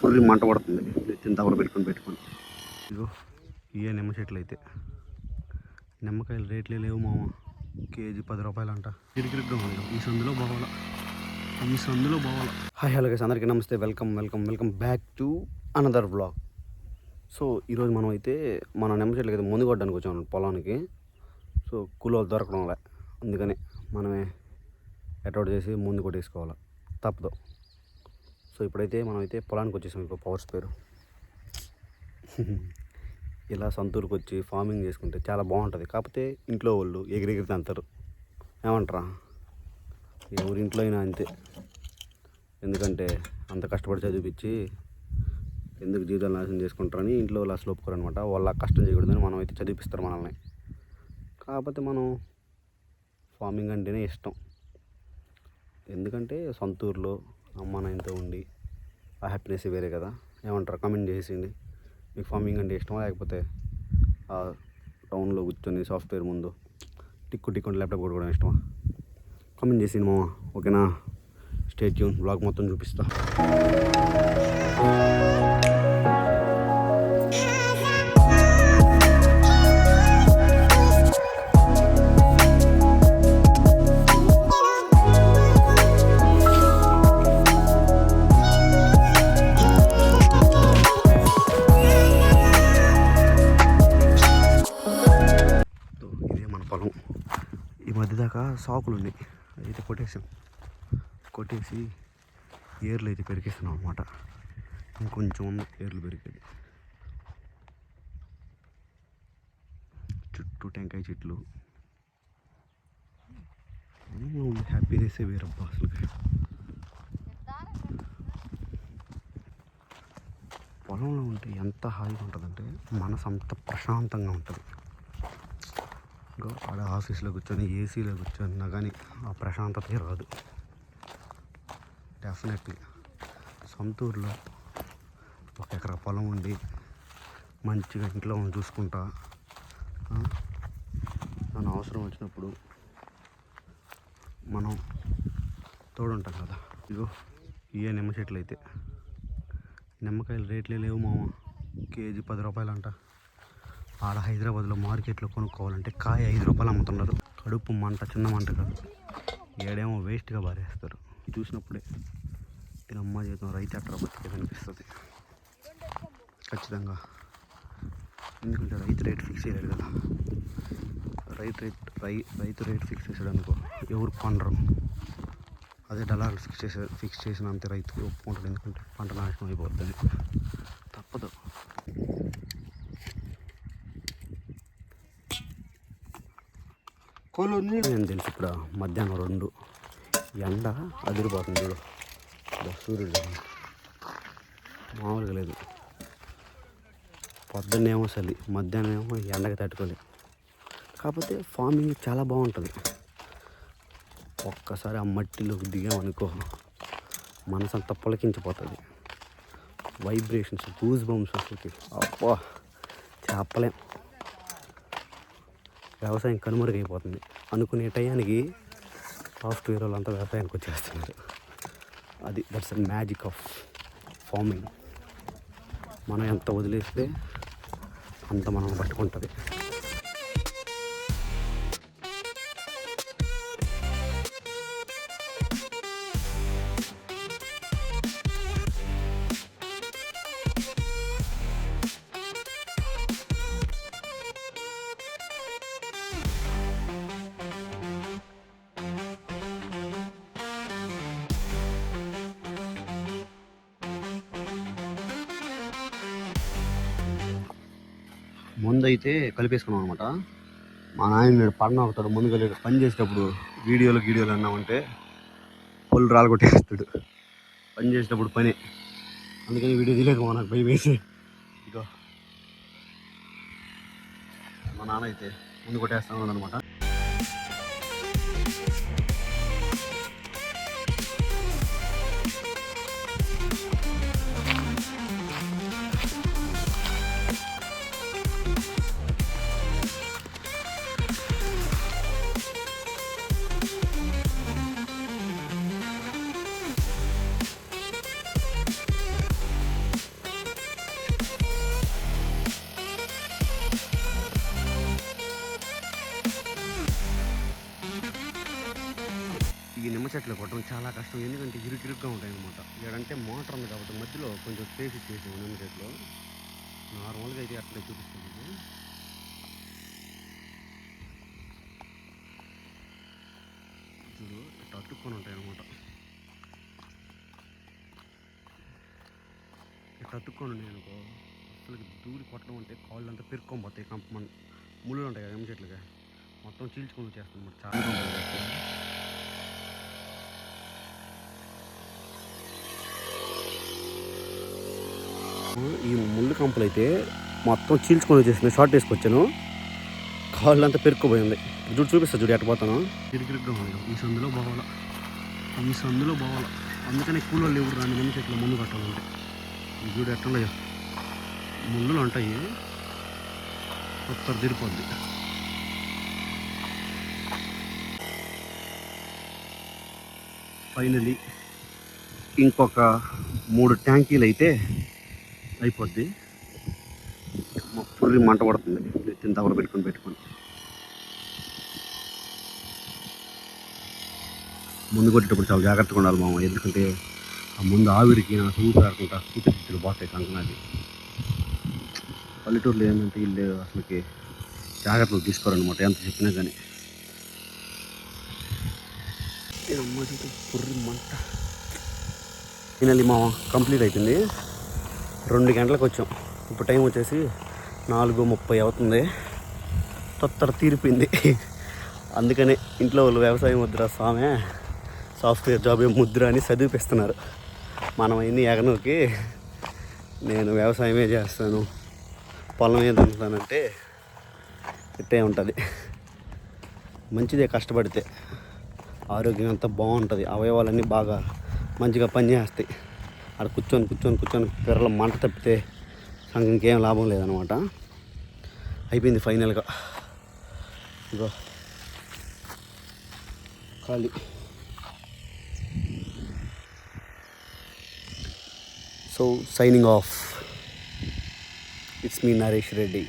పుర్రి మంట పడుతుంది. నెత్తిన తవర పెట్టుకొని పెట్టుకొని. ఇదిగో ఇవే నిమ్మ చెట్లు అయితే. నిమ్మకాయలు రేట్లే లేవు మామ. కేజీ పది రూపాయలు అంట ఇరికిరిగ్గా ఉంది ఈ సందులో బావాలా ఈ సందులో బావాలా హాయ్ హలో గైస్ అందరికీ నమస్తే. Welcome welcome welcome back to another blog so ఈరోజు మనం అయితే మన నిమ్మ చెట్లకి అయితే ముందు కొట్టడానికి వచ్చాం పొలానికి. సో కూలోలు దొరకడం అందుకని మనమే ఎటౌట్ చేసి ముందు కొట్టేసుకోవాలి. తప్పదు. సో ఇప్పుడైతే మనం అయితే పొలానికి వచ్చేసాం ఇప్పుడు పవర్ స్పేర్ ఇలా సొంతూరుకు వచ్చి ఫార్మింగ్ చేసుకుంటే చాలా బాగుంటుంది. కాకపోతే ఇంట్లో వాళ్ళు ఎగిరెగిరి అంటారు ఏమంటారా? ఎవరి ఇంట్లో అయినా అంతే. ఎందుకంటే అంత కష్టపడి చదివిపించి ఎందుకు జీవితాలు నాశనం చేసుకుంటారని ఇంట్లో వాళ్ళు అసలు ఒప్పుకోరనమాట వాళ్ళ కష్టం చేయకూడదని మనం అయితే చదివిపిస్తారు మనల్ని. కాకపోతే మనం ఫార్మింగ్ అంటేనే ఇష్టం. ఎందుకంటే సొంతూరులో అమ్మ నాయనతో ఉండి ఆ హ్యాపీనెస్ వేరే కదా. ఏమంటారు? కమెంట్ చేసేయండి. మీకు ఫార్మింగ్ అంటే ఇష్టమా? లేకపోతే ఆ టౌన్లో కూర్చొని సాఫ్ట్వేర్ ముందు టిక్కు టిక్కు ల్యాప్టాప్ కొట్టుకోవడం ఇష్టమా? కామెంట్ చేసింది మామ. ఓకేనా స్టేట్ ట్యూన్ బ్లాగ్ మొత్తం చూపిస్తా. సాకులు ఉన్నాయి అయితే కొట్టేసాం. కొట్టేసి ఏర్లు అయితే పెరిగిస్తున్నాం అనమాట ఇంకొంచెం ఉంది ఏర్లు పెరిగేది. చుట్టూ టెంకాయ చెట్లు. హ్యాపీనెస్ వేరబ్బా అసలు పొలంలో ఉంటే ఎంత హాయిగా ఉంటుందంటే మనసు అంత ప్రశాంతంగా ఉంటుంది. ఇంకో ఆడ ఆఫీస్లో కూర్చొని ఏసీలో కూర్చొని కానీ ఆ ప్రశాంతత రాదు. డెఫినెట్లీ సొంతూరులో ఒక ఎకరా పొలం ఉండి మంచిగా ఇంట్లో మనం చూసుకుంటా. మన అవసరం వచ్చినప్పుడు మనం తోడుంటాం కదా. ఇగో ఇవే నిమ్మ చెట్లు అయితే నిమ్మకాయలు రేట్లే లేవు మామ. కేజీ పది రూపాయలు అంట ఆడ హైదరాబాద్లో మార్కెట్లో కొనుక్కోవాలంటే కాయ ఐదు రూపాయలు అమ్ముతున్నారు. కడుపు మంట చిన్న మంట కాదు. ఏడేమో వేస్ట్గా బారేస్తారు. చూసినప్పుడే ఇలా అమ్మ జీవితం రైతు అట్లా బతికే అనిపిస్తుంది ఖచ్చితంగా. ఎందుకంటే రైతు రేట్ ఫిక్స్ చేయలేడు కదా. రైతు రేట్ రై రైతు రేట్ ఫిక్స్ చేసాడు అనుకో ఎవరు కొనరు అదే డలార్లు ఫిక్స్ చేసే ఫిక్స్ చేసిన అంతే రైతుకి ఒప్పుకుంటాడు ఎందుకంటే పంట నాశనం అయిపోతుంది తప్పదు నేను తెలుసు ఇక్కడ మధ్యాహ్నం రెండు. ఎండ అదిరిపోతుంది చూడు. సూర్యుడు మామూలుగా లేదు. పొద్దున్నేమో చలి మధ్యాహ్నం ఏమో ఎండకి తట్టుకోలేదు కాకపోతే ఫార్మింగ్ చాలా బాగుంటుంది. ఒక్కసారి ఆ మట్టిలోకి దిగామనుకో మనసు అంతా పులకించిపోతుంది. వైబ్రేషన్స్ గూజ్ బంప్స్ అసలుకి. అబ్బా చెప్పలేం. వ్యవసాయం కనుమరుగైపోతుంది. అనుకునే టయానికి సాఫ్ట్వేర్ వాళ్ళంతా వ్యవసాయానికి వచ్చేస్తున్నారు. అది దట్స్ మ్యాజిక్ ఆఫ్ ఫార్మింగ్ మనం ఎంత వదిలేస్తే అంత మనం పట్టుకుంటుంది. ముందు అయితే కలిపేసుకున్నాం అనమాట మా నాయన నేను పడిన అవుతాడు ముందు కలిపి పని చేసేటప్పుడు వీడియోలు గీడియోలు అన్నామంటే పొల్లు రాళ్ళు కొట్టేస్తాడు. పని చేసేటప్పుడు పని. అందుకని వీడియో తీయలేదు మా నాకు భయం వేసి ఇగో మా నాన్న అయితే ముందు కొట్టేస్తా ఉన్నాడు అనమాట చెట్లు కొట్టడం చాలా కష్టం. ఎందుకంటే ఇరుకిరుగ్గా ఉంటాయి అనమాట ఇక్కడంటే మోటార్ ఉంది కాబట్టి మధ్యలో కొంచెం స్పేస్ ఇచ్చేసి నిమ్మ చెట్లు నార్మల్గా అయితే అట్లే చూపిస్తుంది ఇది. చూడు ఇట్లా అతుక్కొని ఉంటాయి అనమాట ఇట్లా అతుక్కొని ఉన్నాయి అనుకో అసలు దూరి కొట్టడం అంటే కాళ్ళు అంతా పెరుక్కొని పోతాయి. కంప ముళ్ళు ఉంటాయి కదా నిమ్మ చెట్లుగా? మొత్తం చీల్చుకొని వచ్చేస్తుంది అనమాట చాలా ఈ ముళ్ళు కంపలు అయితే మొత్తం చీల్చుకొని వచ్చేసింది. షార్ట్ వేసుకొచ్చాను. కాళ్ళు అంతా పెరుక్కుపోయింది. చూడు చూపిస్తా చూడు ఎట్టపోతాను ఉంది ఈ సందులో పోవాల? ఈ సందులో పోవాల? అందుకని కూలో లేవు రాని మంది ఇట్లా ముందు కట్టాలంటే. ఈ చూడు ఎట్లున్నాయో ముళ్ళులు ఉంటాయి. ఉత్తర తిరిపోద్ది ఫైనలీ ఇంకొక మూడు ట్యాంకీలు అయితే అయిపోద్ది. పుర్రి మంట పడుతుంది. నెత్తిన తవర పెట్టుకొని పెట్టుకొని. ముందు కొట్టేటప్పుడు చాలా జాగ్రత్తగా ఉండాలి మామ. ఎందుకంటే ఆ ముందు ఆవిరికి నా సూపు రాకుండా సూచిస్తులు పోతాయి కంకణాది పల్లెటూరులో ఏంటంటే వీళ్ళు అసలుకి జాగ్రత్తలు తీసుకోరనమాట ఎంత చెప్పినా కానీ. అమ్మ పుర్రి మంట. ఫైనల్లీ మా కంప్లీట్ అయిపోయింది. రెండు గంటలకు వచ్చాం. ఇప్పుడు టైం వచ్చేసి నాలుగు ముప్పై అవుతుంది. తొత్తర తీరిపోయింది. అందుకనే ఇంట్లో వాళ్ళు వ్యవసాయం ముద్ర స్వామి సాఫ్ట్వేర్ జాబ్ ముద్ర అని చదివిపిస్తున్నారు. మనం అన్ని ఎగనోకి నేను వ్యవసాయమే చేస్తాను. పొలం ఏది ఉంటానంటే ఇట్టే ఉంటుంది. మంచిదే కష్టపడితే. ఆరోగ్యం అంతా బాగుంటుంది. అవయవాలన్నీ బాగా మంచిగా పనిచేస్తాయి. అక్కడ కూర్చొని కూర్చొని కూర్చొని పిర్రల మంట తప్పితే సంగ ఇంకేం లాభం లేదనమాట అయిపోయింది ఫైనల్గా. ఇగో. ఖాళీ. So signing off it's me Naresh Reddy